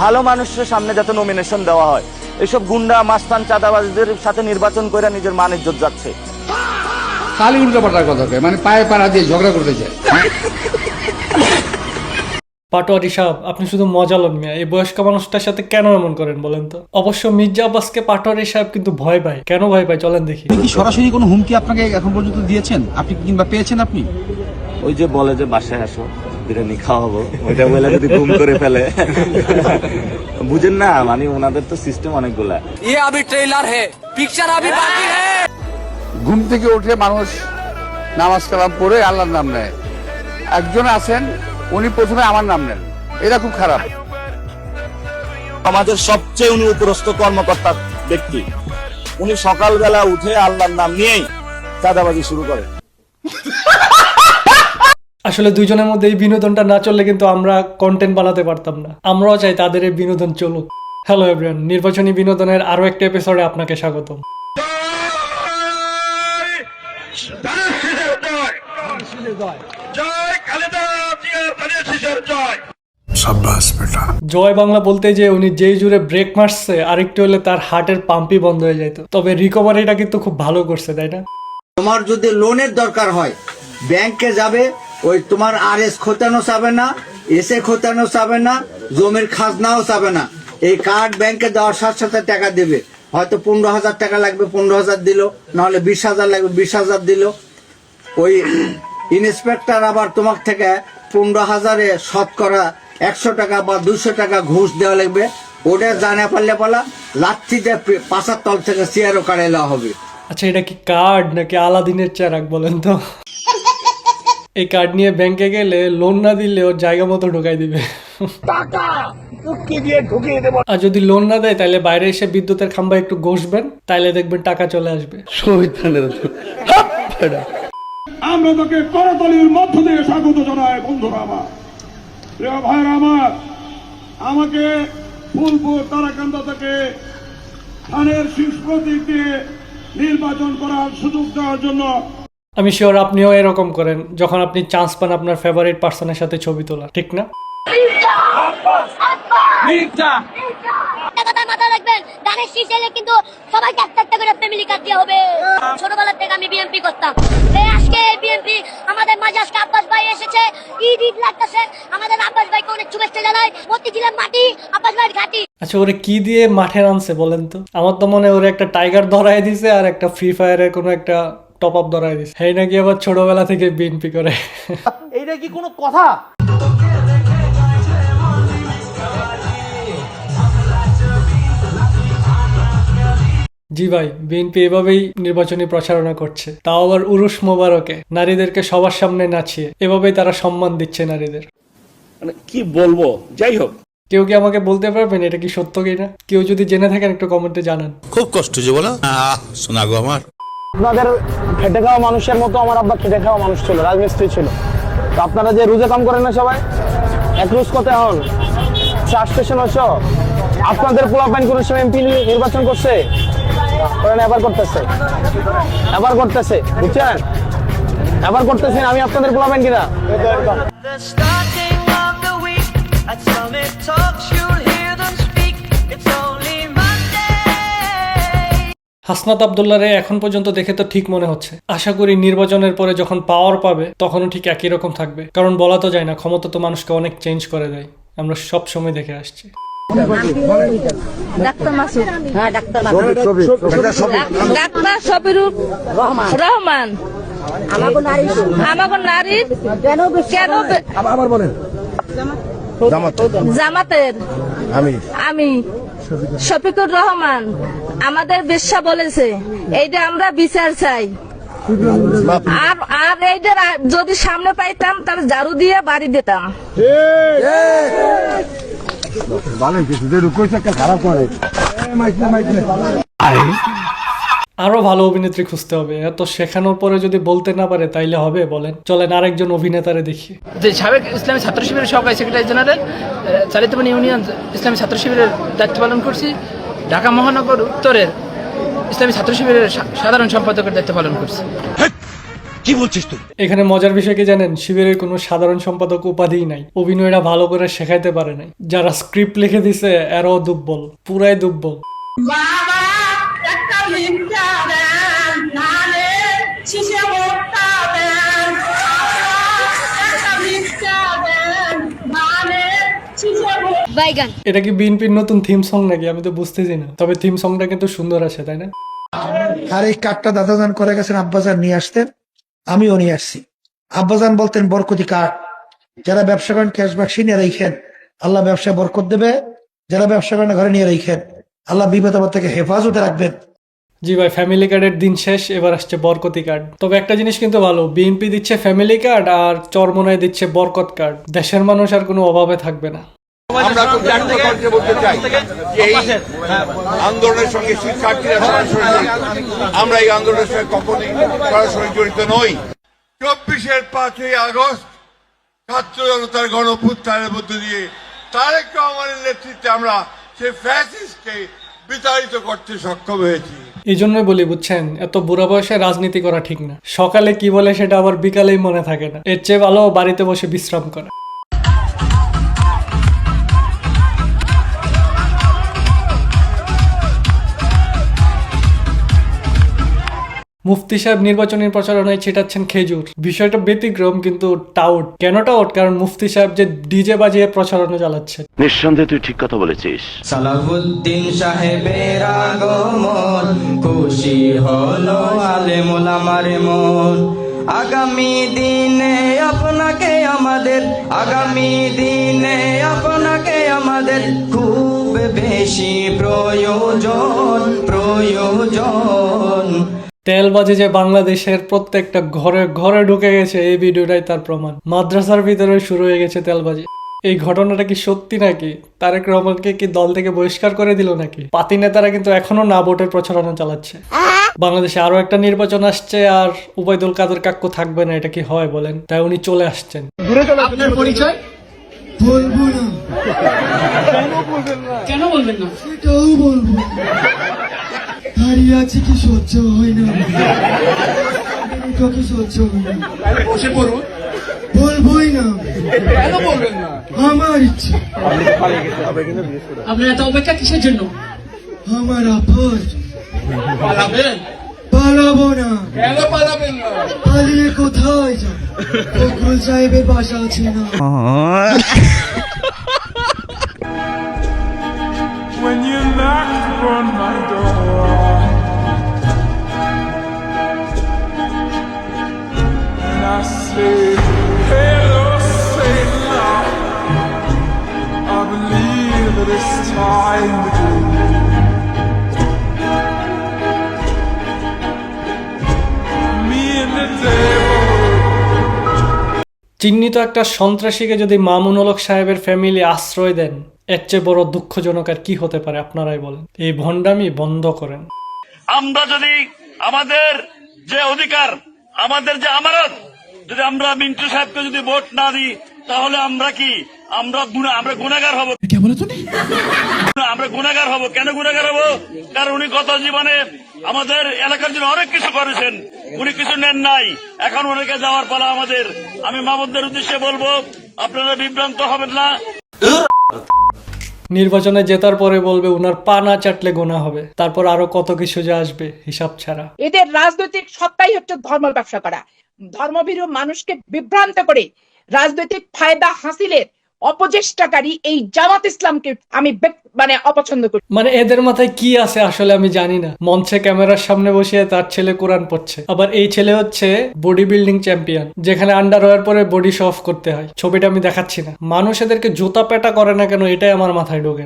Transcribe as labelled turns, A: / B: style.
A: ভালো মানুষের সামনে যাতে নমিনেশন দেওয়া হয়। এসব গুন্ডা মাস্তান চাঁদাবাজদের সাথে নির্বাচন করে নিজের মান ইজ্জত যাচ্ছে।
B: খালি উল্টো পাল্টার কথা কয় মানে পায়ে পাড়া দিয়ে ঝগড়া করতে চায়।
C: পাটোয়ারি সাহেব আপনি শুধু মজা লন মিয়া এই বয়স্ক মানুষটার সাথে কেন এমন করেন বলেন তো? অবশ্য মির্জা আব্বাসকে পাটোয়ারি সাহেব কিন্তু ভয় পায়। কেন ভয় পায়? চলেন দেখি।
D: কি সরাসরি কোনো হুমকি আপনাকে এখন পর্যন্ত দিয়েছেন? আপনি কিংবা পেয়েছেন আপনি?
A: ওই যে বলে যে বাসায় আসো। বিরিয়ানি খাওয়াবো। ওইটা বলে যদি ঘুম করে ফেলে। বুঝেন না মানে ওনাদের তো সিস্টেম অনেকগুলা।
E: ইয়ে আবি ট্রেলার হে পিকচার আবি বাকি হে।
B: ঘুম থেকে উঠে মানুষ নামাজ কালাম পড়ে আল্লাহর নাম নেয়। একজন আছেন উনি প্রথমে আমার নাম নেন। এটা খুব খারাপ।
A: আমাদের সবচেয়ে উনি উপরস্থ কর্মকর্তা ব্যক্তি। উনি সকালবেলা উঠে আল্লাহর নাম নিয়েই চাঁদাবাজি শুরু করেন
C: আসলে দুইজনের মধ্যে এই বিনোদনটা না চললে কিন্তু আমরা কন্টেন্ট বানাতে পারতাম না। আমরাও চাই তাদের এই বিনোদন চলুক। হ্যালো এভরিওয়ান নির্বাচনী বিনোদনের আরও একটা এপিসোডে আপনাকে স্বাগতম। জয় বাংলা বলতে যে উনি যেই জুড়ে ব্রেক মারছে আরেকটু হলে তার হার্টের পাম্পই বন্ধ হয়ে যেত তবে রিকভারিটা কিন্তু খুব ভালো করছে তাই না?
F: তোমার যদি লোনের দরকার হয় ব্যাংকে যাবে ওই তোমার আর এস খোতানো চাবে না এসে খোতানো চাবে না, জমির খাজনাও চাবে না। এই কার্ড ব্যাংকে দেওয়ার সাথে সাথে টাকা দেবে। হয়তো পনেরো হাজার টাকা লাগবে, পনেরো হাজার দিল, নাহলে বিশ হাজার লাগবে, বিশ হাজার দিল। ওই ইন্সপেক্টর আবার তোমার থেকে পনেরো হাজারে শতকরা একশো টাকা বা দুশো টাকা ঘুষ দেওয়া লাগবে। ওটা জানা পারলে পালা লাচ্ছিতে পাশার তল থেকে চেয়ারও দেওয়া হবে।
C: আচ্ছা এটা কি কার্ড নাকি আলাদিনের চারাক বলেন তো? এই কার্ড নিয়ে ব্যাংকে গেলে লোন না দিলে ওর জায়গা মতো ঢোকাই দিবে। আর যদি লোন না দেয় তাহলে বাইরে এসে বিদ্যুতের খাম্বা একটু ঘষবেন তাইলে দেখবেন টাকা চলে আসবে।
G: আমরা তাকে করতালির মধ্য দিয়ে স্বাগত জানাই বন্ধুরা আমার। প্রিয় ভাইরা আমার আমাকে ফুলপুর তারাকান্দা থেকে ধানের শীর্ষ দিয়ে নির্বাচন করার সুযোগ দেওয়ার জন্য
C: আমি শিওর আপনিও এরকম করেন যখন আপনি চান্স পান আপনার ফেভারিট পার্সনের সাথে ছবি তোলা ঠিক না?
H: একটা রাখবেন ধানের শীষ এলে কিন্তু সবাইকে একটা একটা করে ফ্যামিলি কার্ড দেওয়া হবে। ছোটবেলা থেকে আমি বিএমপি করতাম। এই আজকে বিএমপি আমাদের মাঝে আজকে আব্বাস ভাই এসেছে। ঈদ ঈদ লাগতেছে। আমাদের আব্বাস ভাইকে অনেক শুভেচ্ছা জানাই। মতিঝিলের মাটি আব্বাস ভাইয়ের ঘাটি।
C: আচ্ছা ওরে কি দিয়ে মাঠে আনছে বলেন তো? আমার তো মনে হয় ওরে একটা টাইগার ধরাই দিছে আর একটা ফ্রি ফায়ারের কোনো একটা টপ আপ ধরাই দিছে। সেই নাকি আবার ছোটবেলা থেকে বিএনপি করে?
E: এইটা কি কোনো কথা?
C: জি ভাই বিএনপি এভাবেই নির্বাচনী প্রচারণা করছে। তাও আবার উরুস মোবারকে নারীদেরকে সবার সামনে নাচিয়ে। এভাবেই তারা সম্মান দিচ্ছে নারীদের।
G: মানে কি বলব? যাই হোক।
C: কেউ কি আমাকে বলতে পারবেন? এটা কি সত্য কিনা? কেউ যদি জেনে থাকেন একটু কমেন্টে জানান।
I: খুব কষ্ট যে বলো। আহ, শোনা গো আমার।
E: আপনাদের খেটে খাওয়া মানুষের মতো আমার আব্বা খেটে খাওয়া মানুষ ছিল, রাজমিস্ত্রি ছিল। তো আপনারা যে রুজে কাম করেন না সবাই? এক রুজ কত হন চার স্টেশন হচ্ছ আপনাদের পোলা পাইন কোনো সময় এমপি নির্বাচন করছে? এবার করতেছে। এবার করতেছে, বুঝছেন? এবার করতেছেন আমি আপনাদের পোলা পাইন কিনা?
C: হাসনাত আবদুল্লারে এখন পর্যন্ত দেখে তো ঠিক মনে হচ্ছে। আশা করি নির্বাচনের পরে যখন পাওয়ার পাবে তখনও ঠিক একই রকম থাকবে। কারণ বলা তো যায় না ক্ষমতা তো মানুষকে অনেক চেঞ্জ করে দেয়। আমরা সব সময় দেখে আসছি।
H: ডাক্তার মাসুদ। হ্যাঁ ডাক্তার ডাক্তার শফিরুর রহমান। রহমান। আমাকে নারী। আমাকে নারী। কেন কেন আবার বলেন। জামাতের। আমি। আমি। শফিকুর রহমান আমাদের বেশ্যা বলেছে এইটা আমরা বিচার চাই। আর আর এইটা যদি সামনে পাইতাম তার ঝাড়ু দিয়ে বাড়ি দিতাম।
C: আরও ভালো অভিনেত্রী খুঁজতে হবে। এত শেখানোর পরে যদি বলতে না পারে তাইলে হবে বলেন। চলেন আরেকজন অভিনেতারে দেখি।
E: যে সাবেক ইসলামী ছাত্র শিবিরের সহকারী সেক্রেটারি জেনারেল চালিতবান ইউনিয়ন ইসলামী ছাত্র শিবিরের দায়িত্ব পালন করছি। ঢাকা মহানগর উত্তরের ইসলামী ছাত্র শিবিরের সাধারণ সম্পাদকের দায়িত্ব পালন করছি।
I: কি বলছিস তুই?
C: এখানে মজার বিষয় কি জানেন? শিবিরের কোনো সাধারণ সম্পাদক উপাধিই নাই। অভিনয়টা ভালো করে শেখাইতে পারে নাই। যারা স্ক্রিপ্ট লিখে দিছে এরাও দুর্বল পুরাই দুব্বল
H: বাইগান।
C: এটা কি বিএনপির নতুন থিম সং নাকি? আমি তো বুঝতেছি না। তবে থিম সংটা কিন্তু সুন্দর আছে তাই না?
J: আর এই কার্ডটা দাদাজান করে গেছেন আব্বাজান নিয়ে আসতেন আমিও নিয়ে আসছি। আব্বাজান বলতেন বরকতি কার্ড যারা ব্যবসা করেন ক্যাশ বাক্সে নিয়ে রেখেন। আল্লাহ ব্যবসায় বরকত দেবে। যারা ব্যবসা করেন ঘরে নিয়ে রেখেন। আল্লাহ বিপদ থেকে হেফাজতে রাখবেন।
C: জি ভাই ফ্যামিলি কার্ডের দিন শেষ, এবার আসছে বরকতি কার্ড তবে একটা জিনিস কিন্তু ভালো বিএনপি দিচ্ছে ফ্যামিলি কার্ড আর চরমনায় দিচ্ছে বরকত কার্ড দেশের মানুষ আর কোনো অভাবে থাকবে না।
B: আমরা এই আন্দোলনের সঙ্গে শিক্ষার্থীরা আমরা এই আন্দোলনের সঙ্গে কখনোই সরাসরি জড়িত নই। চব্বিশের পাঁচই আগস্ট ছাত্র জনতার গণপুত্থানের মধ্য দিয়ে তারেক রহমানের নেতৃত্বে আমরা সেই ফ্যাসিস্টকে বিতাড়িত করতে সক্ষম হয়েছি।
C: এই জন্যই বলি, বুঝছেন? এত বুড়া বয়সে রাজনীতি করা ঠিক না। সকালে কি বলে সেটা আবার বিকালেই মনে থাকে না। এর চেয়ে ভালো বাড়িতে বসে বিশ্রাম করা। মুফতি সাহেব নির্বাচনী প্রচারণায় ছিটাচ্ছেন খেজুর। বিষয়টা ব্যতিক্রম কিন্তু টাউট। কেন টাউট? কারণ মুফতি সাহেব যে ডিজে বাজিয়ে প্রচারণা চালাচ্ছে।
A: নিঃসন্দেহে তুই ঠিক কথা বলেছিস।
K: সালাহুদ্দিন সাহেবের আগমন খুশি হলো আলেমুল আমার মন। আগামী দিনে আপনাকে আমাদের আগামী দিনে আপনাকে আমাদের খুব বেশি প্রয়োজন প্রয়োজন।
C: তেলবাজি যে বাংলাদেশের প্রত্যেকটা ঘরে ঘরে ঢুকে গেছে এই ভিডিওটাই তার প্রমাণ। মাদ্রাসার ভিতরে শুরু হয়ে গেছে তেলবাজি এই ঘটনাটা কি সত্যি নাকি? তারেক রহমানকে কি দল থেকে বহিষ্কার করে দিল নাকি? পাতি নেতারা কিন্তু এখনও না ভোটের প্রচারণা চালাচ্ছে। বাংলাদেশে আরও একটা নির্বাচন আসছে আর উবাইদুল কাদের কাক্য থাকবে না এটা কি হয় বলেন? তাই উনি চলে আসছেন।
D: আপনার পরিচয়? বলব না? কেন বলবেন না? সেটাও বলব। দাঁড়িয়ে আছে কি সহ্য হয় না? কাকে সহ্য হয় না? বসে পড়ুন। বলবোই না। কেন বলবেন না? আমার ইচ্ছা।
L: আপনার এত অপেক্ষা কিসের জন্য?
D: আমার আফার পালাবেন? পালাবো না। কেন পালাবেন না? পালিয়ে কোথায় যাব? ফখরুল সাহেবের বাসা আছে না।
C: চিহ্নিত একটা সন্ত্রাসীকে যদি মামুনলক সাহেবের ফ্যামিলি আশ্রয় দেন, এর চেয়ে বড় দুঃখজনক আর কি হতে পারে, আপনারাই বলেন। এই ভণ্ডামি বন্ধ করেন।
G: আমরা যদি আমাদের যে অধিকার, আমাদের যে আমানত, যদি আমরা মিন্টু সাহেবকে যদি ভোট না দিই, তাহলে আমরা কি আমরা গুণা- আমরা গুণাগার হব। আমরা গুণাগার হব। কেন গুণাগার হব? কারণ উনি গত জীবনে আমাদের এলাকার জন্য অনেক কিছু করেছেন। উনি কিছু নেন নাই। এখন ওনাকে যাওয়ার পালা আমাদের। আমি মামুদের উদ্দেশ্যে বলব আপনারা বিভ্রান্ত হবেন না।
C: নির্বাচনে জেতার পরে বলবে উনার পা না চাটলে গোনা হবে। তারপর আরও কত কিছু যে আসবে হিসাব ছাড়া।
L: এদের রাজনৈতিক সত্তাই হচ্ছে ধর্ম ব্যবসা করা। ধর্মভীরু মানুষকে বিভ্রান্ত করে রাজনৈতিক ফায়দা হাসিলের অপচেষ্টাকারী এই জামাত ইসলামকে আমি মানে অপছন্দ করি।
C: মানে এদের মাথায় কি আছে আসলে আমি জানি না। মঞ্চে ক্যামেরার সামনে বসিয়ে তার ছেলে কোরআন পড়ছে। আবার এই ছেলে হচ্ছে বডি বিল্ডিং চ্যাম্পিয়ন যেখানে আন্ডার পরে বডি শো অফ করতে হয়। ছবিটা আমি দেখাচ্ছি না। মানুষ এদেরকে জুতা পেটা করে না কেন, এটাই আমার মাথায় ঢোকে না।